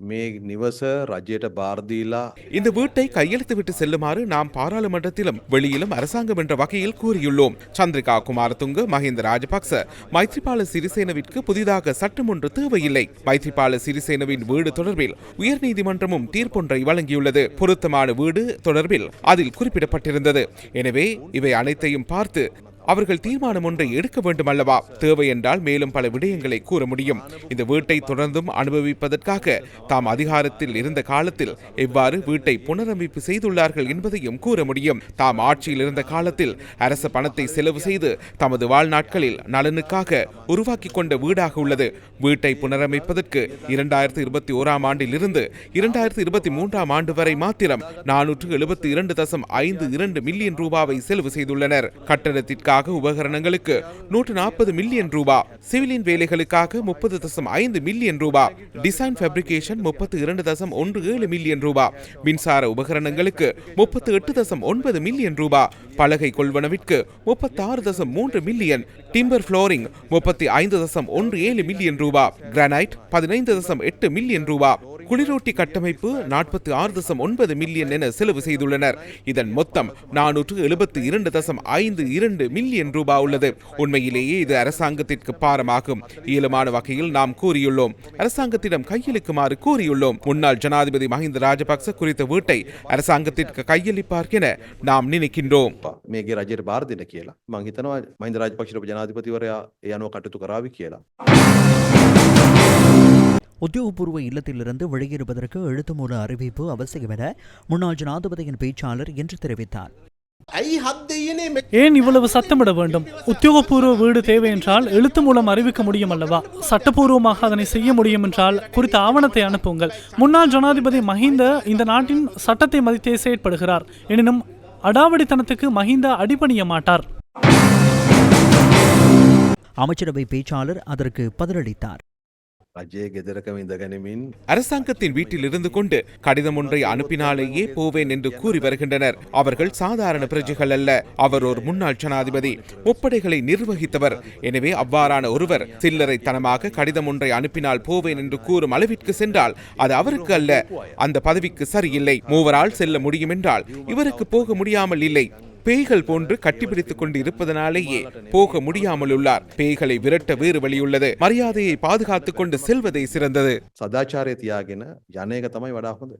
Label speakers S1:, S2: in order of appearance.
S1: මේ නිවස රජයට බාර්දීලා
S2: இந்த வீட்டை கையெழுத்து விட்டு செல்லுமாறு நாம் பாராளுமன்றத்திலும் வெளியிலும் அரசாங்கம் என்ற வகையில் கூறியுள்ளோம் சந்திரிகா குமாரதுங்க மஹிந்த ராஜபக்ச மைத்ரிபால சிறிசேனவிற்கு புதிதாக சட்டம் ஒன்று தேவையில்லை மைத்ரிபால சிறிசேனவின் வீடு தொடர்பில் உயர்நீதிமன்றமும் தீர்ப்பொன்றை வழங்கியுள்ளது பொருத்தமான வீடு தொடர்பில் அதில் குறிப்பிடப்பட்டிருந்தது எனவே இவை அனைத்தையும் பார்த்து அவர்கள் தீர்மானம் ஒன்றை எடுக்க வேண்டும் அல்லவா தேவை என்றால் மேலும் பல விடயங்களை கூற முடியும். இந்த வீட்டை தொடர்ந்தும் அனுபவிப்பதற்காக தாம் அதிகாரத்தில் இருந்த காலத்தில் எவ்வாறு வீட்டை புனரமைப்பு செய்துள்ளார்கள் என்பதையும் கூற முடியும். தாம் ஆட்சியில் இருந்த காலத்தில் அரச பணத்தை செலவு செய்து தமது வாழ்நாட்களில் நலனுக்காக உருவாக்கி கொண்ட வீடாக உள்ளது. வீட்டை புனரமைப்பதற்கு இரண்டாயிரத்தி இருபத்தி ஓராம் ஆண்டில் இருந்து இரண்டாயிரத்தி இருபத்தி மூன்றாம் ஆண்டு வரை மாத்திரம் நானூற்று எழுபத்தி இரண்டு தசம் ஐந்து இரண்டு மில்லியன் ரூபாவை செலவு செய்துள்ளனர். கட்டடத்திற்காக உபகரணங்களுக்கு நூற்று நாற்பது மில்லியன் ரூபா சிவிலின் வேலைகளுக்காக முப்பது தசம் ஐந்து மில்லியன் ரூபா டிசைன் ஃபேப்ரிகேஷன் முப்பத்து இரண்டு தசம் ஒன்று ஏழு மில்லியன் ரூபா மின்சார உபகரணங்களுக்கு முப்பத்து எட்டு தசம் ஒன்பது மில்லியன் ரூபா பலகை கொள்வனவிற்கு முப்பத்தாறு தசம் மூன்று மில்லியன் டிம்பர் ஃப்ளோரிங் முப்பத்தி ஐந்து தசம் ஒன்று ஏழு மில்லியன் ரூபா கிரானைட் பதினைந்து தசம் எட்டு மில்லியன் ரூபா குளிரூட்டி கட்டமைப்பு நாற்பத்தி ஆறு தசம் ஒன்பது மில்லியன் என செலவு செய்துள்ளனர் இதன் மொத்தம் நானூற்று எழுபத்தி இரண்டு தசம் ஐந்து இரண்டு மில்லியன் ரூபாய் உள்ளது உண்மையிலேயே இது அரசாங்கத்திற்கு பாரமாகும் இயலுமான வகையில் நாம் கூறியுள்ளோம் அரசாங்கத்திடம் கையளிக்குமாறு கூறியுள்ளோம் முன்னாள் ஜனாதிபதி மஹிந்த ராஜபக்ச குறித்த வீட்டை அரசாங்கத்திற்கு கையளிப்பார் என நாம் நினைக்கின்றோம்
S1: මේගේ රජයට බාර දෙන්න කියලා මං හිතනවා මහින්ද රාජපක්ෂ ජනාධිපතිවරයා ඒ අනුව කටයුතු කරාවි කියලා.
S3: உத்தியோகபூர்வ இல்லத்திலிருந்து வெளியேறுவதற்கு எழுத்துமூல அறிவிப்பு அவசியம் என முன்னாள் ஜனாதிபதியின் பேச்சாளர் என்று தெரிவித்தார்.
S4: ஏன் இவ்வளவு சத்தமிட வேண்டும்? உத்தியோகபூர்வ வீடு தேவை என்றால் எழுத்து மூலம் அறிவிக்க முடியும் அல்லவா? சட்டப்பூர்வமாக அதனை செய்ய முடியும் என்றால் குறித்த ஆவணத்தை அனுப்புங்கள். முன்னாள் ஜனாதிபதி மஹிந்த இந்த நாட்டின் சட்டத்தை மதித்தே செயற்படுகிறார். எனினும் அடாவடித்தனத்துக்கு மஹிந்த அடிபணிய மாட்டார்.
S3: அமைச்சரவை பேச்சாளர் அதற்கு பதிலளித்தார்.
S2: அரசாங்கத்தின் வீட்டில் இருந்து கொண்டு கடிதம் ஒன்றை அனுப்பினாலேயே போவேன் என்று கூறி வருகின்றனர். அவர்கள் சாதாரண பிரஜைகள் அல்ல. அவர் ஒரு முன்னாள் ஜனாதிபதி. முப்படைகளை நிர்வகித்தவர். எனவே அவ்வாறான ஒருவர் சில்லறைத்தனமாக கடிதம் ஒன்றை அனுப்பினால் போவேன் என்று கூறும் அளவிற்கு சென்றால் அது அவருக்கு அல்ல. அந்த பதவிக்கு சரியில்லை. மூவரால் செல்ல முடியும் என்றால் இவருக்கு போக முடியாமல் இல்லை. பேய்கள் போன்று கட்டிப்பிடித்துக் கொண்டு இருப்பதனாலேயே போக முடியாமல் உள்ளார் பேய்களை விரட்ட வேறு வழியுள்ளது. மரியாதையை பாதுகாத்துக் கொண்டு செல்வதே சிறந்தது.
S1: சதாச்சாரியத்தியாகின அநேக தமாய் வடாகுது